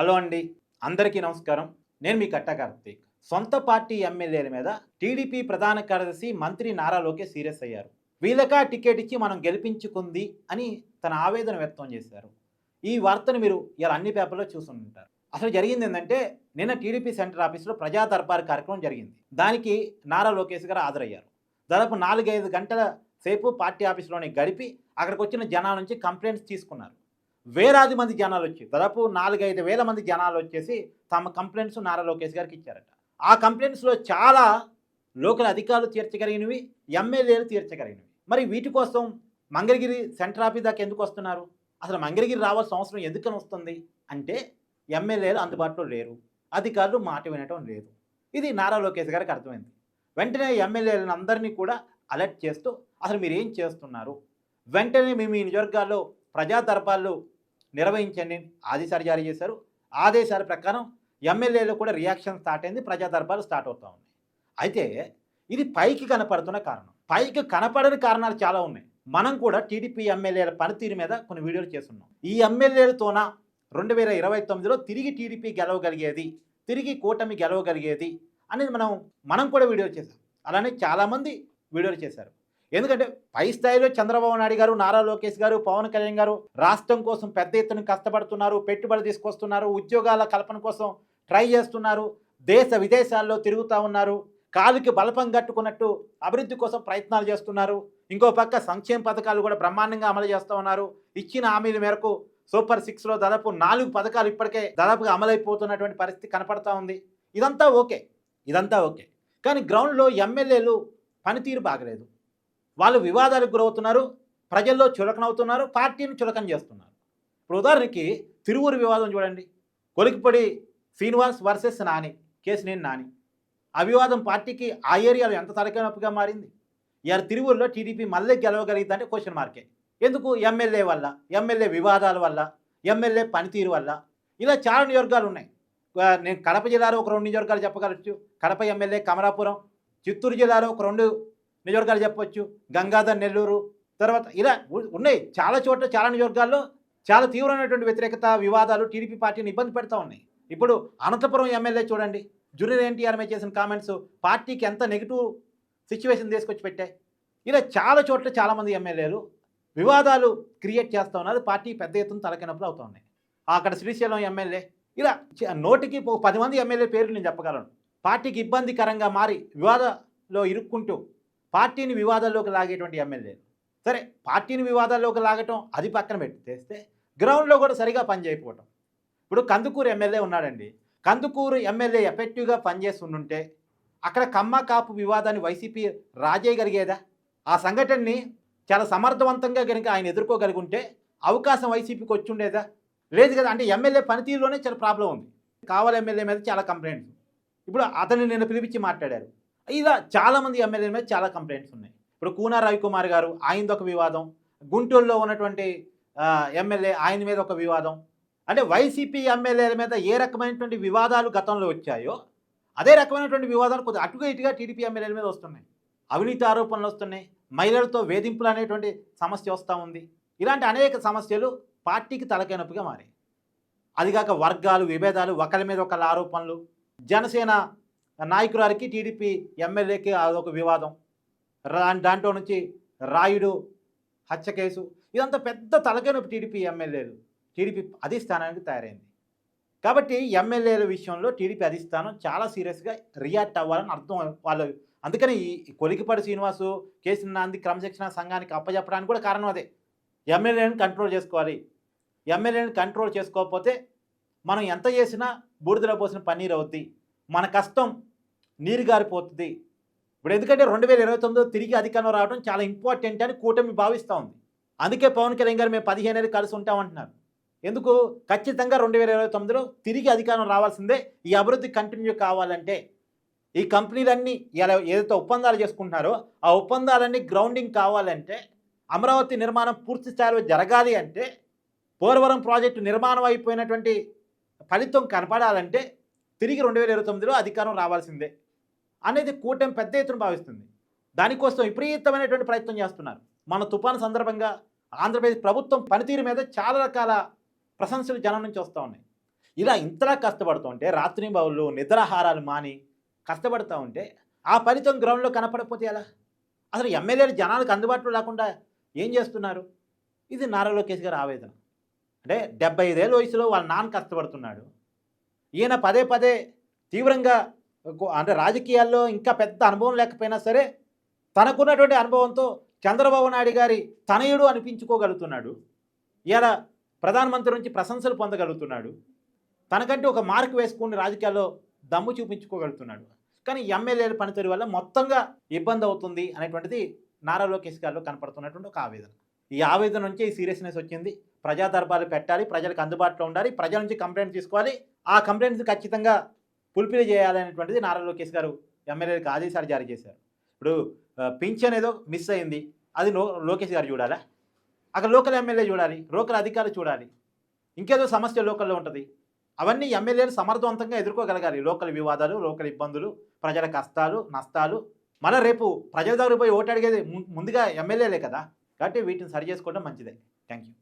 Hello అండి. అందరికీ నమస్కారం. నేను మీ కట్ట కార్తీక్. సొంత పార్టీ ఎమ్మెల్యేల మీద టీడీపీ ప్రధాన కార్యదర్శి మంత్రి నారా లోకేష్ సీరియస్ అయ్యారు. వీళ్ళకా టికెట్ ఇచ్చి మనం గెలిపించుకుంది అని తన ఆవేదన వ్యక్తం చేశారు. ఈ వార్తను మీరు ఇలా అన్ని పేపర్లో చూసుంటారు. అసలు జరిగింది ఏంటంటే నిన్న టీడీపీ సెంటర్ ఆఫీస్లో ప్రజా దర్బార్ కార్యక్రమం జరిగింది. దానికి నారా లోకేష్ గారు హాజరయ్యారు. దాదాపు నాలుగైదు గంటల సేపు పార్టీ ఆఫీస్లోనే గడిపి అక్కడికి వచ్చిన జనాల నుంచి కంప్లైంట్స్ తీసుకున్నారు. వేలాది మంది జనాలు వచ్చి దాదాపు నాలుగైదు వేల మంది జనాలు వచ్చేసి తమ కంప్లైంట్స్ నారా లోకేష్ గారికి ఇచ్చారట. ఆ కంప్లైంట్స్లో చాలా లోకల్ అధికారులు తీర్చగలిగినవి ఎమ్మెల్యేలు తీర్చగలిగినవి. మరి వీటి కోసం మంగళగిరి సెంటర్ ఆఫీస్ దాకా ఎందుకు వస్తున్నారు? అసలు మంగళగిరి రావాల్సిన అవసరం ఎందుకని వస్తుంది? అంటే ఎమ్మెల్యేలు అందుబాటులో లేరు అధికారులు మాట వినటం లేదు. ఇది నారా లోకేష్ గారికి అర్థమైంది. వెంటనే ఎమ్మెల్యేలను అందరినీ కూడా అలర్ట్ చేస్తూ అసలు మీరు ఏం చేస్తున్నారు? వెంటనే మేము ఈ నియోజకవర్గాల్లో ప్రజా దర్బార్లు నిర్వహించండి. ఆదేశాలు జారీ చేశారు. ఆదేశాల ప్రకారం ఎమ్మెల్యేలు కూడా రియాక్షన్ స్టార్ట్ అయింది. ప్రజా దర్బారు స్టార్ట్ అవుతూ ఉన్నాయి అయితే ఇది పైకి కనపడుతున్న కారణం. పైకి కనపడని కారణాలు చాలా ఉన్నాయి. మనం కూడా టీడీపీ ఎమ్మెల్యేల పనితీరు మీద కొన్ని వీడియోలు చేస్తున్నాం. ఈ ఎమ్మెల్యేలతోన రెండు వేల ఇరవై తొమ్మిదిలో తిరిగి టీడీపీ గెలవగలిగేది తిరిగి కూటమి గెలవగలిగేది అనేది మనం మనం కూడా వీడియోలు చేసాం అలానే చాలామంది వీడియోలు చేశారు. ఎందుకంటే పై స్థాయిలో చంద్రబాబు నాయుడు గారు నారా లోకేష్ గారు పవన్ కళ్యాణ్ గారు రాష్ట్రం కోసం పెద్ద ఎత్తున కష్టపడుతున్నారు పెట్టుబడి తీసుకొస్తున్నారు ఉద్యోగాల కల్పన కోసం ట్రై చేస్తున్నారు దేశ విదేశాల్లో తిరుగుతూ ఉన్నారు కాలుకి బలపం కట్టుకున్నట్టు అభివృద్ధి కోసం ప్రయత్నాలు చేస్తున్నారు. ఇంకో పక్క సంక్షేమ పథకాలు కూడా బ్రహ్మాండంగా అమలు చేస్తూ ఉన్నారు. ఇచ్చిన హామీల మేరకు సూపర్ సిక్స్లో దాదాపు నాలుగు పథకాలు ఇప్పటికే దాదాపుగా అమలైపోతున్నటువంటి పరిస్థితి కనపడతా ఉంది. ఇదంతా ఓకే. ఇదంతా ఓకే. కానీ గ్రౌండ్లో ఎమ్మెల్యేలు పనితీరు బాగలేదు. వాళ్ళు వివాదాలకు గురవుతున్నారు ప్రజల్లో చులకనవుతున్నారు పార్టీని చులకన చేస్తున్నారు. ఇప్పుడు ఉదాహరణకి తిరువురు వివాదం చూడండి. కొలికిపడి శ్రీనివాస్ వర్సెస్ నాని కేసినేని నాని ఆ వివాదం పార్టీకి ఆ ఏరియాలో ఎంత తలకనొప్పిగా మారింది? ఇవాళ తిరువురులో టీడీపీ మళ్ళీ గెలవగలిగిందంటే క్వశ్చన్ మార్కే ఎందుకు? ఎమ్మెల్యే వల్ల ఎమ్మెల్యే వివాదాల వల్ల ఎమ్మెల్యే పనితీరు వల్ల. ఇలా చాలా నియోజకాలు ఉన్నాయి. నేను కడప జిల్లాలో ఒక రెండు నియోజకాలు చెప్పగలచ్చు కడప ఎమ్మెల్యే కమలాపురం చిత్తూరు జిల్లాలో ఒక రెండు నియోజకవర్గాలు చెప్పొచ్చు గంగాధర్ నెల్లూరు తర్వాత ఇలా ఉన్నాయి. చాలా చోట్ల చాలా నియోజకవర్గాల్లో చాలా తీవ్రమైనటువంటి వ్యతిరేకత వివాదాలు టీడీపీ పార్టీని ఇబ్బంది పెడతా ఉన్నాయి. ఇప్పుడు అనంతపురం ఎమ్మెల్యే చూడండి జూనియర్ ఎన్టీఆర్ మీద చేసిన కామెంట్స్ పార్టీకి ఎంత నెగిటివ్ సిచ్యువేషన్ తీసుకొచ్చి పెట్టాయి. ఇలా చాలా చోట్ల చాలామంది ఎమ్మెల్యేలు వివాదాలు క్రియేట్ చేస్తూ ఉన్నారు పార్టీ పెద్ద ఎత్తున తలకినప్పుడు అవుతూ ఉన్నాయి. అక్కడ శ్రీశైలం ఎమ్మెల్యే ఇలా నోటికి పది మంది ఎమ్మెల్యే పేర్లు నేను చెప్పగలను. పార్టీకి ఇబ్బందికరంగా మారి వివాదంలో ఇరుక్కుంటూ పార్టీని వివాదాల్లోకి లాగేటువంటి ఎమ్మెల్యేలు సరే పార్టీని వివాదాల్లోకి లాగటం అది పక్కన పెట్టేస్తే గ్రౌండ్లో కూడా సరిగా పనిచేయకపోవటం ఇప్పుడు కందుకూరు ఎమ్మెల్యే ఉన్నాడండి. కందుకూరు ఎమ్మెల్యే ఎఫెక్టివ్గా పనిచేస్తుండుంటే అక్కడ కమ్మ కాపు వివాదాన్ని వైసీపీ రాజేయగలిగేదా? ఆ సంఘటనని చాలా సమర్థవంతంగా కనుక ఆయన ఎదుర్కోగలిగి ఉంటే అవకాశం వైసీపీకి వచ్చి ఉండేదా లేదు కదా అంటే ఎమ్మెల్యే పనితీరులోనే చాలా ప్రాబ్లం ఉంది. కావాలి ఎమ్మెల్యే మీద చాలా కంప్లైంట్స్. ఇప్పుడు అతన్ని నేను పిలిపించి మాట్లాడారు. ఇలా చాలామంది ఎమ్మెల్యేల మీద చాలా కంప్లైంట్స్ ఉన్నాయి. ఇప్పుడు కూనా రవికుమార్ గారు ఆయనది ఒక వివాదం. గుంటూరులో ఉన్నటువంటి ఎమ్మెల్యే ఆయన మీద ఒక వివాదం. అంటే వైసీపీ ఎమ్మెల్యేల మీద ఏ రకమైనటువంటి వివాదాలు గతంలో వచ్చాయో అదే రకమైనటువంటి వివాదాలు కొద్దిగా అటుగా ఇటుగా టీడీపీ ఎమ్మెల్యేల మీద వస్తున్నాయి. అవినీతి ఆరోపణలు వస్తున్నాయి. మహిళలతో వేధింపులు అనేటువంటి సమస్య వస్తూ ఉంది. ఇలాంటి అనేక సమస్యలు పార్టీకి తలకైనప్పుగా మారాయి. అదిగాక వర్గాలు విభేదాలు ఒకరి మీద ఒకళ్ళ ఆరోపణలు. జనసేన నాయకురారికి టీడీపీ ఎమ్మెల్యేకి అదొక వివాదం. రా దాంట్లో నుంచి రాయుడు హత్య కేసు ఇదంతా పెద్ద తలకైనప్పుడు టీడీపీ ఎమ్మెల్యేలు. టీడీపీ అధిష్టానానికి తయారైంది. కాబట్టి ఎమ్మెల్యేల విషయంలో టీడీపీ అధిష్టానం చాలా సీరియస్గా రియాక్ట్ అవ్వాలని అర్థం వాళ్ళు అందుకని ఈ కొలికిపాటి శ్రీనివాసు కేసు నాంది క్రమశిక్షణ సంఘానికి అప్పచెప్పడానికి కూడా కారణం అదే. ఎమ్మెల్యేని కంట్రోల్ చేసుకోవాలి. ఎమ్మెల్యేని కంట్రోల్ చేసుకోకపోతే మనం ఎంత చేసినా బూడిదలో పోసిన పన్నీర్ అవుద్ది మన కష్టం నీరు గారిపోతుంది. ఇప్పుడు ఎందుకంటే రెండు వేల ఇరవై తొమ్మిదిలో తిరిగి అధికారంలో రావడం చాలా ఇంపార్టెంట్ అని కూటమి భావిస్తూ ఉంది. అందుకే పవన్ కళ్యాణ్ గారు మేము పదిహేను ఏళ్ళు కలిసి ఉంటామంటున్నారు. ఎందుకు? ఖచ్చితంగా రెండు వేల ఇరవై తొమ్మిదిలో తిరిగి అధికారం రావాల్సిందే ఈ అభివృద్ధి కంటిన్యూ కావాలంటే. ఈ కంపెనీలన్నీ ఇలా ఏదైతే ఒప్పందాలు చేసుకుంటున్నారో ఆ ఒప్పందాలన్నీ గ్రౌండింగ్ కావాలంటే అమరావతి నిర్మాణం పూర్తి స్థాయిలో జరగాలి అంటే పోలవరం ప్రాజెక్టు నిర్మాణం అయిపోయినటువంటి ఫలితం కనపడాలంటే తిరిగి రెండు వేల ఇరవై తొమ్మిదిలో అధికారం రావాల్సిందే. అనేది కూటమి పెద్ద ఎత్తున భావిస్తుంది. దానికోసం విపరీతమైనటువంటి ప్రయత్నం చేస్తున్నారు. మన తుఫాను సందర్భంగా ఆంధ్రప్రదేశ్ ప్రభుత్వం పనితీరు మీద చాలా రకాల ప్రశంసలు జనం నుంచి వస్తూ ఉన్నాయి. ఇలా ఇంతలా కష్టపడుతుంటే రాత్రి బౌళ్ళు నిద్రాహారాలు మాని కష్టపడుతూ ఉంటే ఆ ఫలితం గ్రౌండ్లో కనపడకపోతే ఎలా? అసలు ఎమ్మెల్యేలు జనాలకు అందుబాటులో లేకుండా ఏం చేస్తున్నారు? ఇది నారా లోకేష్ గారి ఆవేదన. అంటే డెబ్బై ఐదేళ్ళ వయసులో వాళ్ళ నాన్న కష్టపడుతున్నాడు. ఈయన పదే పదే తీవ్రంగా అంటే రాజకీయాల్లో ఇంకా పెద్ద అనుభవం లేకపోయినా సరే తనకున్నటువంటి అనుభవంతో చంద్రబాబు నాయుడు గారి తనయుడు అనిపించుకోగలుగుతున్నాడు. ఇలా ప్రధానమంత్రి నుంచి ప్రశంసలు పొందగలుగుతున్నాడు. తనకంటే ఒక మార్క్ వేసుకుని రాజకీయాల్లో దమ్ము చూపించుకోగలుగుతున్నాడు. కానీ ఎమ్మెల్యేల పనితీరు వల్ల మొత్తంగా ఇబ్బంది అవుతుంది అనేటువంటిది నారా లోకేష్ గారిలో కనపడుతున్నటువంటి ఒక ఆవేదన. ఈ ఆవేదన నుంచి ఈ సీరియస్నెస్ వచ్చింది. ప్రజా దర్బార్లు పెట్టాలి ప్రజలకు అందుబాటులో ఉండాలి ప్రజల నుంచి కంప్లైంట్ తీసుకోవాలి. ఆ కంప్లైంట్స్ ఖచ్చితంగా ఫుల్ఫిల్ చేయాలనేటువంటిది నారా లోకేష్ గారు ఎమ్మెల్యేలకు ఆదేశాలు జారీ చేశారు. ఇప్పుడు ఆ, పింఛన్ ఏదో మిస్ అయింది. అది లో లోకేష్ గారు చూడాలా? అక్కడ లోకల్ ఎమ్మెల్యే చూడాలి లోకల్ అధికారులు చూడాలి. ఇంకేదో సమస్య లోకల్లో ఉంటుంది. అవన్నీ ఎమ్మెల్యేలు సమర్థవంతంగా ఎదుర్కోగలగాలి. లోకల్ వివాదాలు లోకల్ ఇబ్బందులు ప్రజల కష్టాలు నష్టాలు. మన రేపు ప్రజల దగ్గర పోయి ఓటు అడిగేది ముందుగా ఎమ్మెల్యేలే కదా. కాబట్టి వీటిని సరి చేసుకోవడం మంచిదే. Thank you